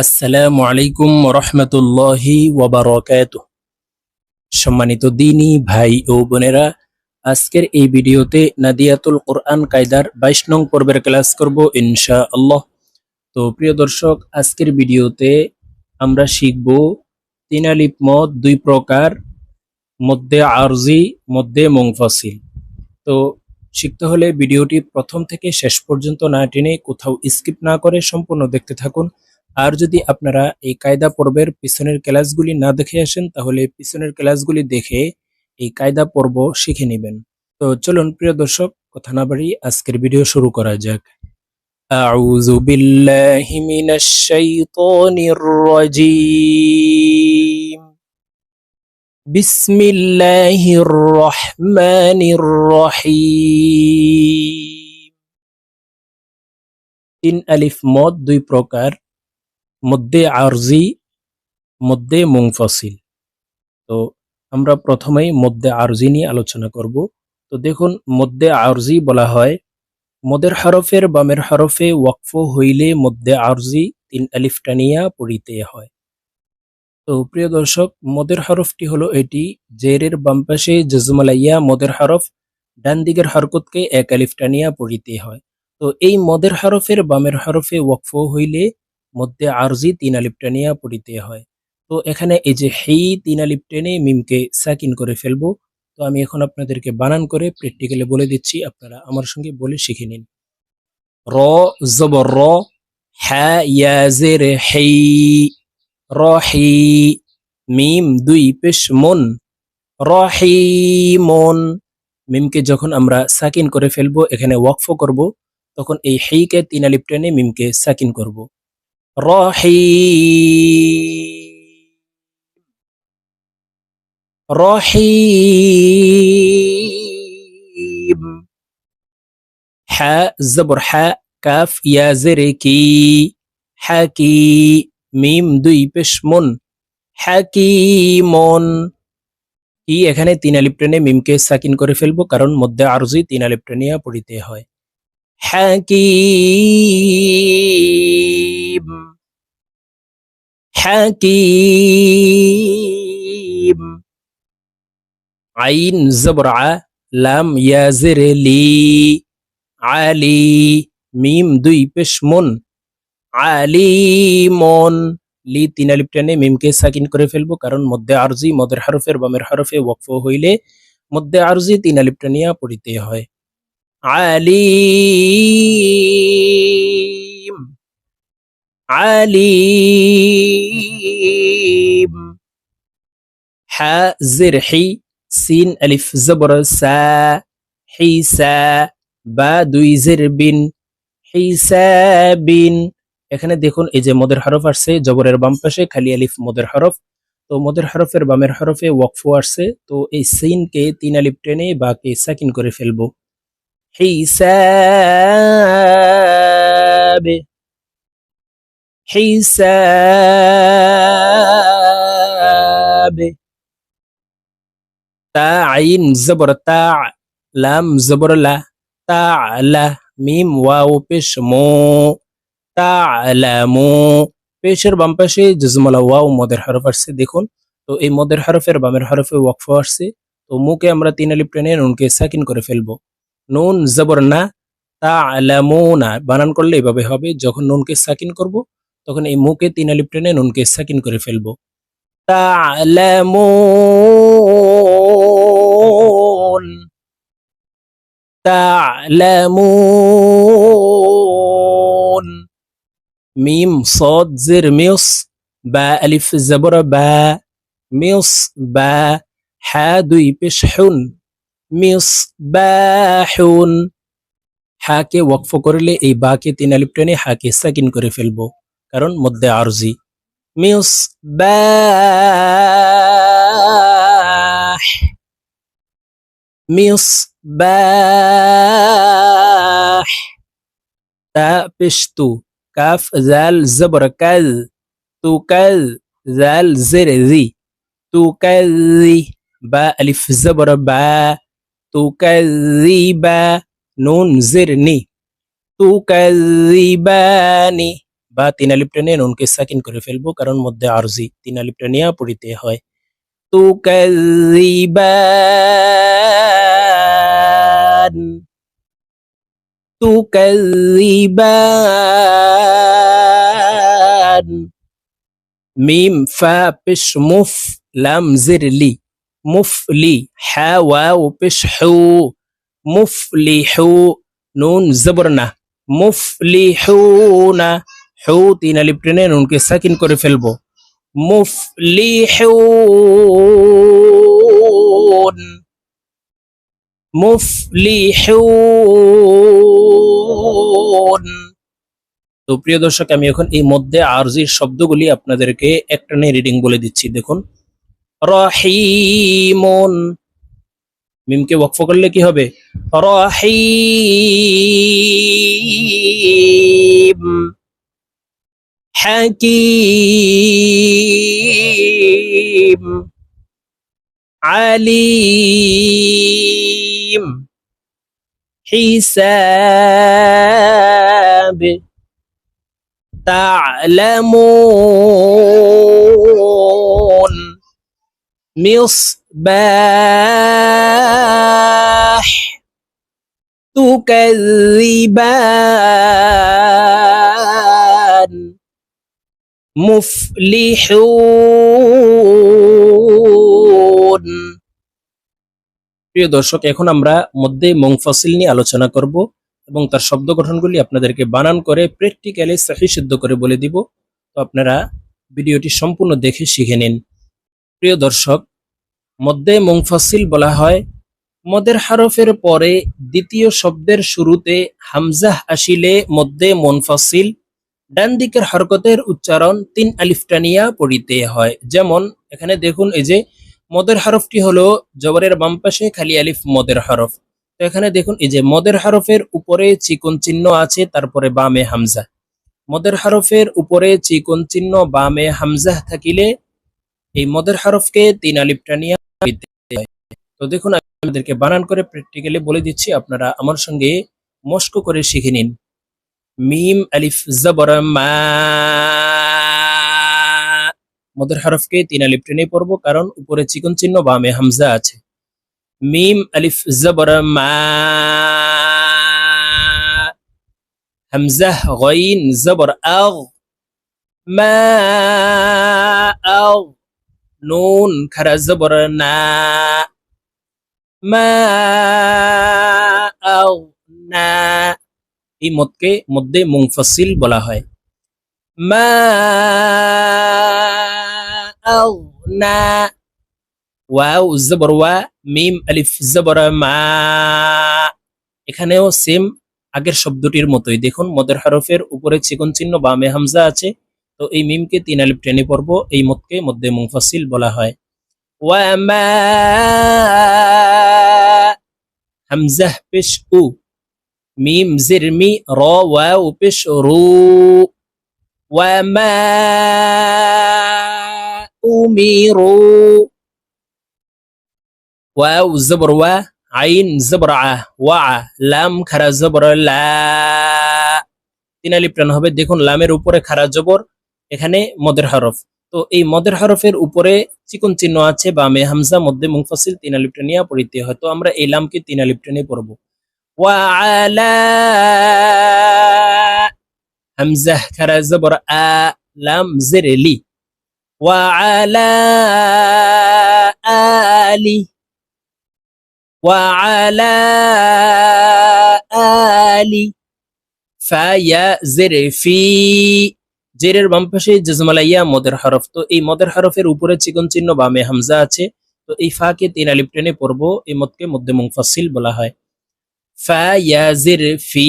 আসসালামু আলাইকুম রহমতুল্লাহি ওয়াবারকাত সম্মানিত দিনী ভাই ও বোনেরা, আজকের এই ভিডিওতে নাদিয়াতুল কোরআন কায়দার বাইশ নং পর্বের ক্লাস করব ইনশা আল্লাহ তো প্রিয় দর্শক, আজকের ভিডিওতে আমরা শিখব তিন আলিফ মদ দুই প্রকার মধ্যে আরজি মধ্যে মুংফাসিল তো শিখতে হলে ভিডিওটি প্রথম থেকে শেষ পর্যন্ত না টেনে কোথাও স্কিপ না করে সম্পূর্ণ দেখতে থাকুন। আর যদি আপনারা এই কায়দা পর্বের পিছনের ক্লাসগুলি না দেখে আসেন তাহলে পিছনের ক্লাসগুলি দেখে এই কায়দা পর্ব শিখে নেবেন তো চলুন প্রিয় দর্শক কথা না বাড়ি আজকের ভিডিও শুরু করা যাক أعوذ بالله من الشيطان الرجيم بسم الله الرحمن الرحيم তিন আলিফ মদ দুই প্রকার মধ্যে আরজি, মধ্যে মুংফসিল তো আমরা প্রথমেই মধ্যে আরজি নিয়ে আলোচনা করব। তো দেখুন, মধ্যে আরজি বলা হয়, মদের হরফের বামের হরফে ওয়াকফ হইলে মধ্যে আরজি তিন আলিফ টানিয়া পড়িতে হয়। তো প্রিয় দর্শক, মদের হরফটি হলো এটি, জেরের বাম পাশে জজমালাইয়া মদের হরফ, ডান দিকের হরকতকে এক আলিফ টানিয়া পড়িতে হয়। তো এই মদের হরফের বামের হরফে ওয়াকফ হইলে মধ্যে আরজি তিন টানিয়া পড়িতে হয়। তো এখানে এই যে হেই তিন আলিফ টেনে মিমকে সাকিন করে ফেলব, তো আমি এখন আপনাদেরকে বানান করে প্র্যাকটিক্যালে বলে দিচ্ছি, আপনারা আমার সঙ্গে বলে শিখে নিন। র, জবর র, হ্যা ইয়াজের হেই রহি মিম, দুই, পেশ, মন রহিমন মিমকে যখন আমরা সাকিন করে ফেলব, এখানে ওয়াকফ করব, তখন এই হেইকে তিন আলিফ টেনে মিমকে সাকিন করব। রহিম হ্যা জবর হ্যা কাফ ইয়াজের কি হাকি মিম দুই পেশ মন হাকিমন কি এখানে তিন আলিপ টেনে মিমকে সাকিন করে ফেলব, কারণ মধ্যে আরজি তিন আলিপ টেনিয়া পড়িতে হয়। হাকিম। হাকিম আইন জবর লাম ইয়াজের লি আলি মিম দুই পেশ মন আলিমন লি তিন আলিপ মিমকে সাকিন করে ফেলব কারণ মধ্যে আরজি মদের হরফের বামের হরফে ওয়াকফ হইলে মধ্যে আরজি তিন আলিপ টেনিয়া পড়িতে হয় আলিম আলিম। হা, জির, হি, সিন, আলিফ, জবর, সা হিসা বা, দুই, জির, বিন হিসাবিন এখানে দেখুন, এই যে মদের হরফ আসছে, জবরের বাম পাশে খালি আলিফ, মদের হরফ। তো মদের হরফের বামের হরফে ওয়াকফু আসছে, তো এই সিনকে তিন আলিফ টেনে বা কে সাকিন করে ফেলব। হিসাবে হিসাবে তা আইন জবর তা লাম জবর লা তা লা মিম ওয়াও পেশ মো তালামু পেশের বাম পাশে জজমালা ওয়াও মদের হরফ আসছে দেখুন তো এই মদের হরফের বামের হরফে ওয়াকফ আসছে তো মুকে আমরা তিন আলিপ টেনে নুনকে সাকিন করে ফেলব নুন জবর না তালামু না বানান করলে এভাবে হবে যখন নুনকে সাকিন করব তখন এই মুখে তিন আলিপ টেনে নুনকে সাকিন করে ফেলব। মিম, সদ, জের, মিউস, বা, আলিফ, জবর, বা, মিউস, বা হ্যা দুই, পেশ, হুন, মিউস, বা হাকে ওয়াকফ করলে এই বাকে তিন আলিপ টেনে হাকে সাকিন করে ফেলব। কারণ মধ্যে আরজি মিস বাহ মিস বাহ তা পেশ তু কাফ জাল জবর কাল তু কাল জাল জের জি তু কাজি বা আলিফ জবর বা তু কাজিবা নুন জের নি তু কাজিবানি বা তিন আলিফ টেনে নুনকে সাকিন করে ফেলব, কারণ মধ্যে আরজি তিন আলিফ টেনিয়া পড়িতে হয় তুকাযিবান তুকাযিবান মিম ফা পেশ মুফ লাম জির লি মুফলি হা ওয়াও পেশ হু মুফলিহু নুন জবর না মুফলিহুনা হু তিন আলিফ টেনে নুনকে সাকিন করে ফেলব। মুফলিহুন। মুফলিহুন। তো প্রিয় দর্শক, আমি এখন এই মধ্যে আরজির শব্দগুলি আপনাদেরকে একটানে রিডিং বলে দিচ্ছি। দেখুন, রহিমুন। মিমকে ওয়াকফ করলে কি হবে? রহিম। حكيم. عليم. حساب. تعلمون. مصباح. تكذبان. মুফলিহুন। প্রিয় দর্শক, এখন আমরা মধ্যে মুংফাসিল নিয়ে আলোচনা করব এবং তার শব্দ গঠনগুলি আপনাদেরকে বানান করে প্র্যাকটিক্যালি সহি সিদ্ধ করে বলে দিব। তো আপনারা ভিডিওটি সম্পূর্ণ দেখে শিখে নিন। প্রিয় দর্শক, মধ্যে মুংফাসিল বলা হয়, মদের হারফের পরে দ্বিতীয় শব্দের শুরুতে হামজাহ আসিলে মধ্যে মুনফাসিল ডান দিকের হরকতের উচ্চারণ তিন আলিফটানিয়া পড়িতে হয়। যেমন, এখানে দেখুন এই যে, মদের হরফটি হলো জবরের বাম পাশে খালি আলিফ মদের হরফ। তো এখানে দেখুন এই যে, মদের হরফের উপরে চিকন চিহ্ন আছে, তারপরে বামে হামজা। মদের হরফের উপরে চিকন চিহ্ন বামে হামজা থাকিলে এই মদের হরফকে তিন আলিফটানিয়া পড়িতে তো দেখুন, আমি আপনাদেরকে বানান করে প্র্যাকটিক্যালি বলে দিচ্ছি, আপনারা আমার সঙ্গে মস্ক করে শিখে নিন। মিম, আলিফ, জবর, মা। মদের হরফকে তিন আলিফ টেনে পড়ব, কারণ উপরে চিকন চিহ্ন, বামে হামজা আছে। মিম, আলিফ, জবর, মা। হামজা, গইন, জবর, আগ। মা, আগ। নুন, খারা, জবর, না। মা, আগ, না। এই মদকে মধ্যে মুংফাসিল বলা হয়। মা মিম মা। এখানেও সেম আগের শব্দটির মতোই। দেখুন, মদের হরফের উপরে চিকন চিহ্ন বামে হামজা আছে। তো এই মিমকে তিন আলিফ টেনে পড়ব। এই মতকে মধ্যে মুংফাসিল বলা হয়। ওয়া মা হামজাহ পেশ উ। মিম জিরমি র ওয়াও পেশ রু ওয়ামা উমিরু। ওয়াও জবর ওয়া, আইন জবর আ, ওয়া, লাম খারা জবর লা। তিন আলিফ হবে, দেখুন লামের উপরে খারা জবর, এখানে মদের হরফ। তো এই মদের হরফের উপরে চিকন চিহ্ন আছে, বামে হামজা, মধ্যে মুংফাসিল তিন আলিফ টানিয়া পড়িতে হয়। তো আমরা এই লামকে তিন আলিফ টেনে পড়ব। وعلى همزة كرا زبر آ لام زر لي وعلى آل وعلى آل فيا زر في জেরের বাম পাশে জজমালাইয়া মদের হরফ তো এই মদের হরফের উপরে চিকন চিহ্ন বামে হামজা আছে তো এই ফাকে তিন আলিফ টেনে পড়বো এই মদকে মধ্যে মুংফাসিল বলা হয় ফা ইয়াজির ফি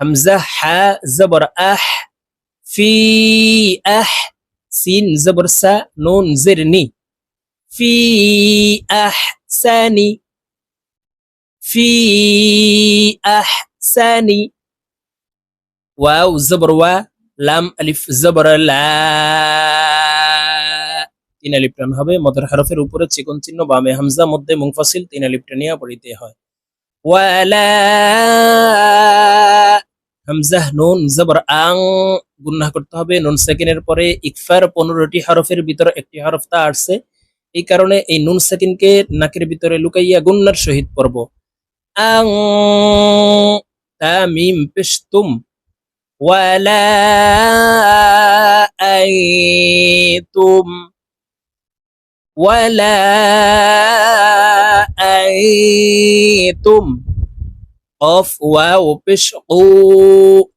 হামজা হা জবর আহ ফি আহ সিন জবর সা নুন জিরনি ফি আহ সানি ফি আহ সানি ওয়াও জবর ওয়া লাম আলিফ জবর লা তিন আলিফ টান হবে, মদের হরফের উপরে চিকন চিহ্ন বামে হামজা, মধ্যে মুংফাসিল তিন আলিফ টানিয়া পড়িতে হয়। ওয়ালা হামজাহ নুন জবর আং গুন্নাহ করতে হবে। নুন সেকেন্ডের পরে ইকফার পনেরোটি হরফের ভিতরে একটি হরফ তা আসছে এই কারণে এই নুন সেকেন্ডকে নাকের ভিতরে লুকাইয়া গুন্নার সহিত পড়ব আং তা মিম পেশ তুম ওয়ালা আইতুম ولا أيتم. قف واو بشقو.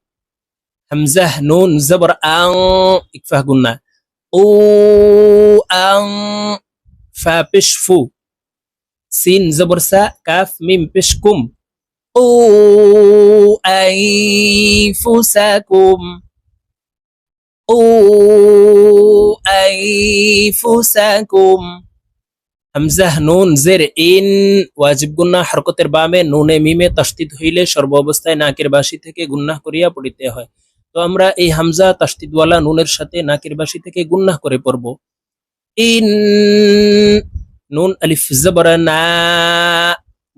همزة نون زبر أن. إكفاه قلنا. أو أن. فا فو سين زبر سا. كاف ميم بشكم. أو قو أنفسكم أنفسكم হামজাহ নুন জের ইন ওয়াজিব গুন্না হরকতের বামে নুনে মিমে তাস্তিদ হইলে সর্ব অবস্থায় নাকের বাসি থেকে গুন্নাহ করিয়া পড়িতে হয় তো আমরা এই হামজা তাস্তিদওয়ালা নুনের সাথে নাকের বাসি থেকে গুন্নাহ করে পড়ব ইন নুন আলিফ জবর না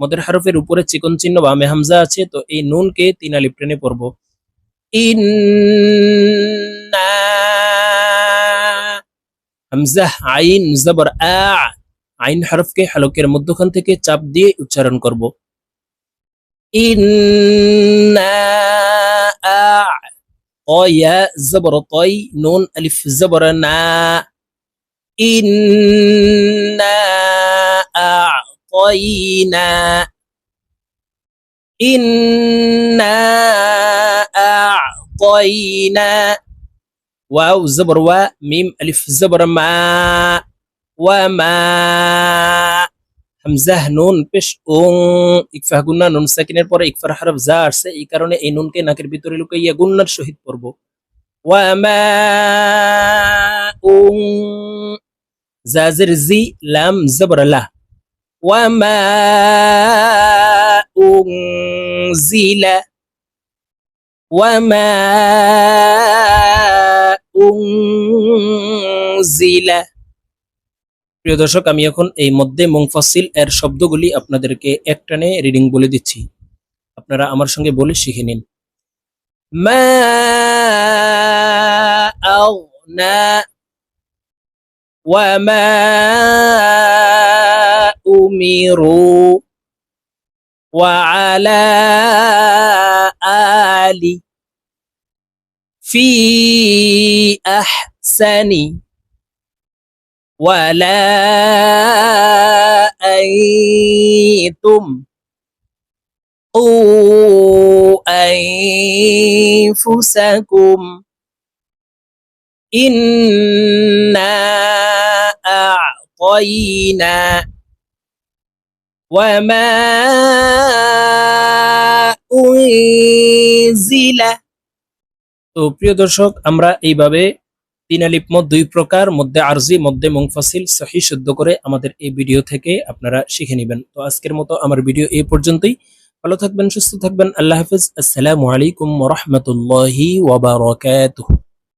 মদের হরফের উপরে চিকন চিহ্ন বামে হামজা আছে তো এই নুনকে তিন আলিফ টেনে পড়ব ইন হামজাহ আইন জবর আ, আইন হরফকে হালকের মধ্যখান থেকে চাপ দিয়ে উচ্চারণ করব। ইন্না অয়া, জবর তই নুন, আলিফ, জবর, না। ইন্না আ'তাইনা ইন্না আ'তাইনা ওয়াও জবর ওয়া মিম আলিফ জবর মা ওয়ামা হামজাহ নুন পেশ উং ইকফাহ গুন্না নুন সাকিনের পরে ইকফার হরফ যা আসছে এই কারণে এই নুনকে নাকের ভিতরে লুকাইয়া গুন্নার সহিত পড়ব ওয়ামা উং জাজের জি লাম জবর লা ওয়ামা উং জিলা ওয়ামা উং জিলা প্রিয় দর্শক আমি এখন এই মধ্যে মুংফাসিল এর শব্দগুলি আপনাদেরকে একটানে রিডিং বলে দিচ্ছি আপনারা আমার সঙ্গে বলে শিখে নিন মা আগনা ওয়ামা উমিরু وعلى آل في أحسن ولا أنتم قوا أنفسكم إنا أعطينا وما أنزل তো প্রিয় দর্শক, আমরা এইভাবে তিন আলিপ মদ দুই প্রকার, মধ্যে আরজি, মধ্যে মুংফাসিল সহি শুদ্ধ করে আমাদের এই ভিডিও থেকে আপনারা শিখে নেবেন। তো আজকের মতো আমার ভিডিও এই পর্যন্তই। ভালো থাকবেন, সুস্থ থাকবেন। আল্লাহ হাফিজ। আসসালামু আলাইকুম রহমতুল্লাহি ওয়াবারাকাতুহু